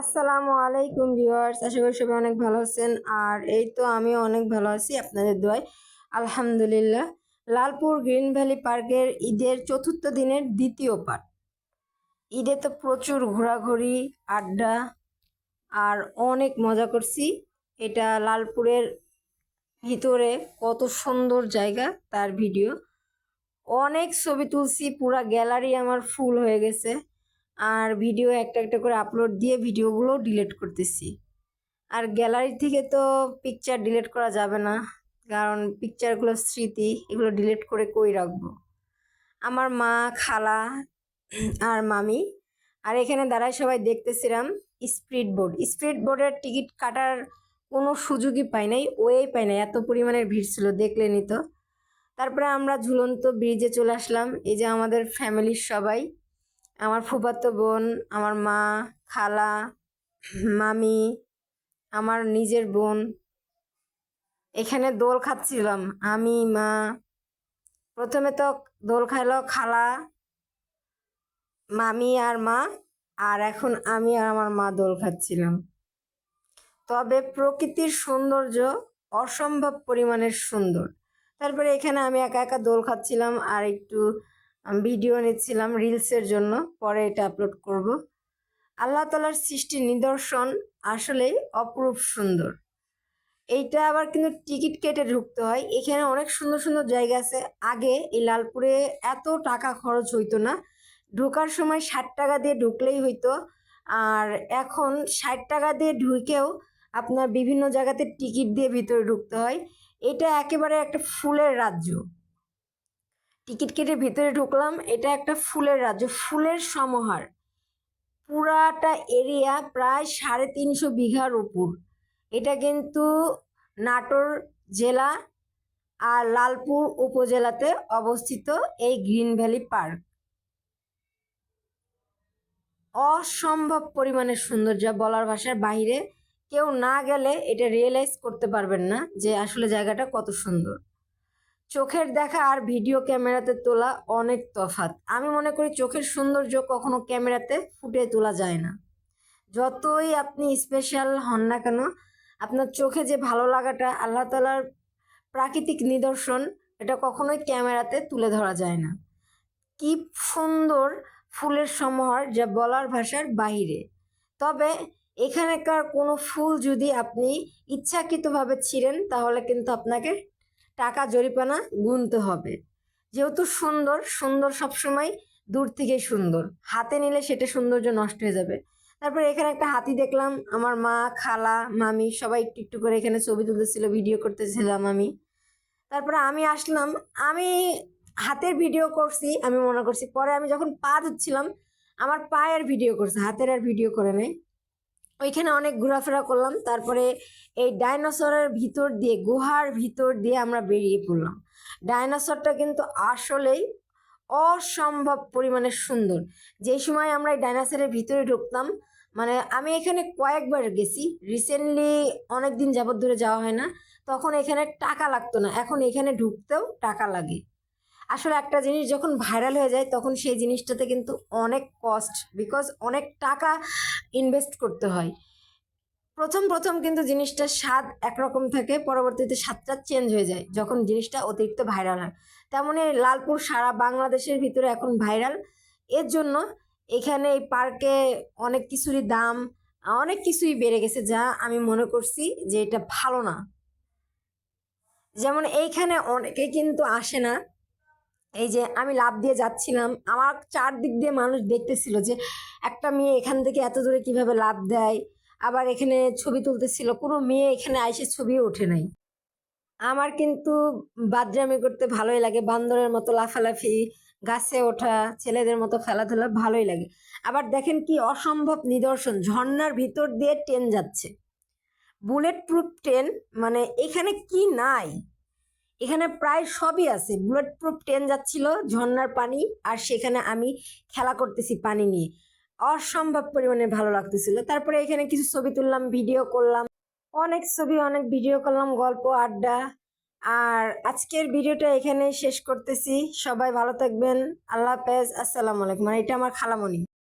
আসসালামু আলাইকুম ভিউয়ার্স, আশা করি সবাই অনেক ভালো আছেন। আর এই তো আমিও অনেক ভালো আছি আপনাদের দোয়ায়। আলহামদুলিল্লাহ, লালপুর গ্রিন ভ্যালি পার্কের ঈদের চতুর্থ দিনের দ্বিতীয় পার্ট। ঈদে তো প্রচুর ঘোরাঘুরি, আড্ডা, আর অনেক মজা করছি। এটা লালপুরের ভিতরে কত সুন্দর জায়গা তার ভিডিও। অনেক ছবি তুলছি, পুরা গ্যালারি আমার ফুল হয়ে গেছে। আর ভিডিও একটা একটা করে আপলোড দিয়ে ভিডিওগুলো ডিলিট করতেছি। আর গ্যালারি থেকে তো পিকচার ডিলিট করা যাবে না, কারণ পিকচারগুলো স্মৃতি, এগুলো ডিলিট করে কই রাখব? আমার মা, খালা আর মামি, আর এখানে দাঁড়ায় সবাই দেখতেছিলাম স্পিড বোর্ড স্পিড বোর্ডের টিকিট কাটার কোনো সুযোগই পাই নাই, ওয়েই পাই নাই, এত পরিমাণের ভিড় ছিল দেখলেনি তো। তারপরে আমরা ঝুলন্ত ব্রিজে চলে আসলাম, এই যে আমাদের ফ্যামিলির সবাই। আমার ফুফাতো বোন, আমার মা, খালা, মামি, আমার নিজের বোন। এখানে দোল খাচ্ছিলাম, আমি, মা। প্রথমে তো দোল খাইলো খালা, মামি আর মা, আর এখন আমি আর আমার মা দোল খাচ্ছিলাম। তবে প্রকৃতির সৌন্দর্য অসম্ভব পরিমাণের সুন্দর। তারপরে এখানে আমি একা একা দোল খাচ্ছিলাম, আর একটু ভিডিও নিচ্ছিলাম রিলসের জন্য, পরে এটা আপলোড করব। আল্লাহ তালার সৃষ্টির নিদর্শন আসলেই অপরূপ সুন্দর। এইটা আবার কিন্তু টিকিট কেটে ঢুকতে হয়। এখানে অনেক সুন্দর সুন্দর জায়গা আছে। আগে এই লালপুরে এত টাকা খরচ হইতো না। ঢোকার সময় ষাট টাকা দিয়ে ঢুকলেই হইতো। আর এখন ষাট টাকা দিয়ে ঢুকেও আপনার বিভিন্ন জায়গাতে টিকিট দিয়ে ভিতরে ঢুকতে হয়। এটা একেবারে একটা ফুলের রাজ্য। টিকিট কেটে ভিতরে ঢুকলাম। এটা একটা ফুলের রাজ্য, ফুলের সমাহার। পুরাটা এরিয়া প্রায় সাড়ে তিনশো বিঘার উপর। এটা কিন্তু নাটোর জেলা আর লালপুর উপজেলাতে অবস্থিত এই গ্রিন ভ্যালি পার্ক। অসম্ভব পরিমাণে সুন্দর যা বলার ভাষার বাইরে কেউ না গেলে এটা রিয়েলাইজ করতে পারবেন না যে আসলে জায়গাটা কত সুন্দর। চোখের দেখা আর ভিডিও ক্যামেরাতে তোলা অনেক তফাত আমি মনে করি চোখের সৌন্দর্য কখনো ক্যামেরাতে ফুটে তোলা যায় না। যতই আপনি স্পেশাল হন না কেন, আপনার চোখে যে ভালো লাগাটা আল্লাহ তালার প্রাকৃতিক নিদর্শন, এটা কখনোই ক্যামেরাতে তুলে ধরা যায় না। কি সুন্দর ফুলের সমাহার যা বলার ভাষার বাহিরে। তবে এখানেকার কোনো ফুল যদি আপনি ইচ্ছাকৃতভাবে ছিঁড়েন, তাহলে কিন্তু আপনাকে টাকা জরিপানা গুনতে হবে। যেহেতু সুন্দর সুন্দর সবসময় দূর থেকেই সুন্দর। হাতে নিলে সেটা সৌন্দর্য নষ্ট হয়ে যাবে। তারপরে এখানে একটা হাতি দেখলাম, আমার মা, খালা, মামি সবাই একটু একটু করে এখানে ছবি তুলতেছিল, ভিডিও করতেছিলাম আমি। তারপরে আমি আসলাম, আমি হাতের ভিডিও করছি, আমি মনে করছি, পরে আমি যখন পা ধুচ্ছিলাম, আমার পায়ের ভিডিও করছে, হাতের আর ভিডিও করে নেই। ওইখানে অনেক ঘোরাফেরা করলাম। তারপরে এই ডাইনোসরের ভিতর দিয়ে, গুহার ভিতর দিয়ে আমরা বেরিয়ে পড়লাম। ডাইনোসরটা কিন্তু আসলেই অসম্ভব পরিমাণে সুন্দর। যেই সময় আমরা এই ডাইনোসরের ভিতরে ঢুকতাম মানে আমি এখানে কয়েকবার গেছি। রিসেন্টলি অনেক দিন যাবত ধরে যাওয়া হয় না। তখন এখানে টাকা লাগতো না। এখন এখানে ঢুকতেও টাকা লাগে। আসলে একটা জিনিস যখন ভাইরাল হয়ে যায়, তখন সেই জিনিসটাতে কিন্তু অনেক কস্ট বিকজ অনেক টাকা ইনভেস্ট করতে হয়। প্রথম প্রথম কিন্তু জিনিসটার স্বাদ একরকম থাকে, পরবর্তীতে স্বাদটা চেঞ্জ হয়ে যায় যখন জিনিসটা অতিরিক্ত ভাইরাল হয়। তেমনই লালপুর সারা বাংলাদেশের ভিতরে এখন ভাইরাল এর জন্য এখানে এই পার্কে অনেক কিছুরই দাম, অনেক কিছুই বেড়ে গেছে যা আমি মনে করছি যে এটা ভালো না। যেমন এইখানে অনেকে কিন্তু আসে না। এই যে আমি লাভ দিয়ে যাচ্ছিলাম, আমার চারদিক দিয়ে মানুষ দেখতেছিল যে একটা মেয়ে এখান থেকে এত দূরে কীভাবে লাভ দেয়, আবার এখানে ছবি তুলতেছিল, কোনো মেয়ে এখানে আইসে ছবিও ওঠে নাই। আমার কিন্তু বাদরামি করতে ভালোই লাগে, বান্দরের মতো লাফালাফি, গাছে ওঠা, ছেলেদের মতো খেলাধুলা ভালোই লাগে। আবার দেখেন কি অসম্ভব নিদর্শন, ঝর্ণার ভিতর দিয়ে ট্রেন যাচ্ছে। বুলেট প্রুফ ট্রেন মানে এখানে কি নাই? এখানে প্রায় সবই আছে। বুলেট প্রুফ ট্রেন যাচ্ছিল ঝর্নার পানি, আর সেখানে আমি খেলা করতেছি পানি নিয়ে। অসম্ভব পরিমাণে ভালো লাগতেছিল। তারপরে এখানে কিছু ছবি তুললাম ভিডিও করলাম। অনেক ছবি, অনেক ভিডিও করলাম, গল্প, আড্ডা। আর আজকের ভিডিওটা এখানে শেষ করতেছি। সবাই ভালো থাকবেন। আল্লাহ হাফেজ। আসসালামু আলাইকুম। আর এটা আমার খালামণি।